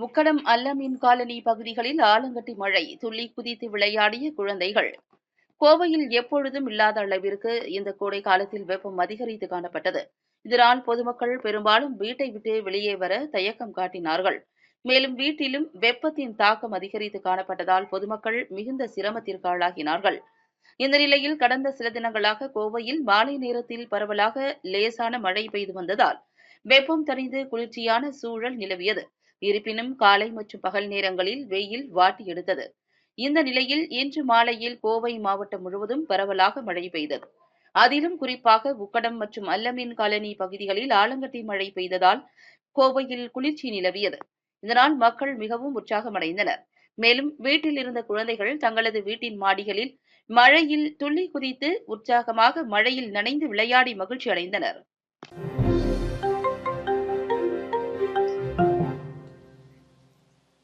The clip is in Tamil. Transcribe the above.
முக்கடம் அல்லமீன் காலனி பகுதிகளில் ஆலங்கட்டி மழை துள்ளி குதித்து விளையாடிய குழந்தைகள். கோவையில் எப்பொழுதும் இல்லாத அளவிற்கு இந்த கோடை காலத்தில் வெப்பம் அதிகரித்து காணப்பட்டது. இதனால் பொதுமக்கள் பெரும்பாலும் வீட்டை விட்டு வெளியே வர தயக்கம் காட்டினார்கள். மேலும் வீட்டிலும் வெப்பத்தின் தாக்கம் அதிகரித்து காணப்பட்டதால் பொதுமக்கள் மிகுந்த சிரமத்திற்கு ஆளாகினார்கள். இந்த நிலையில் கடந்த சில தினங்களாக கோவையில் மாலை நேரத்தில் பரவலாக லேசான மழை பெய்து வந்ததால் வெப்பம் தணிந்து குளிர்ச்சியான சூழல் நிலவியது. இருப்பினும் காலை மற்றும் பகல் நேரங்களில் வெயில் வாட்டி எடுத்தது. இந்த நிலையில் இன்று மாலையில் கோவை மாவட்டம் முழுவதும் பரவலாக மழை பெய்தது. அதிலும் குறிப்பாக உக்கடம் மற்றும் அல்லமீன் காலனி பகுதிகளில் ஆலங்கட்டி மழை பெய்ததால் கோவையில் குளிர்ச்சி நிலவியது. இதனால் மக்கள் மிகவும் உற்சாகமடைந்தனர். மேலும் வீட்டில் இருந்த குழந்தைகள் தங்களது வீட்டின் மாடிகளில் மழையில் துள்ளி குதித்து உற்சாகமாக மழையில் நனைந்து விளையாடி மகிழ்ச்சி அடைந்தனர்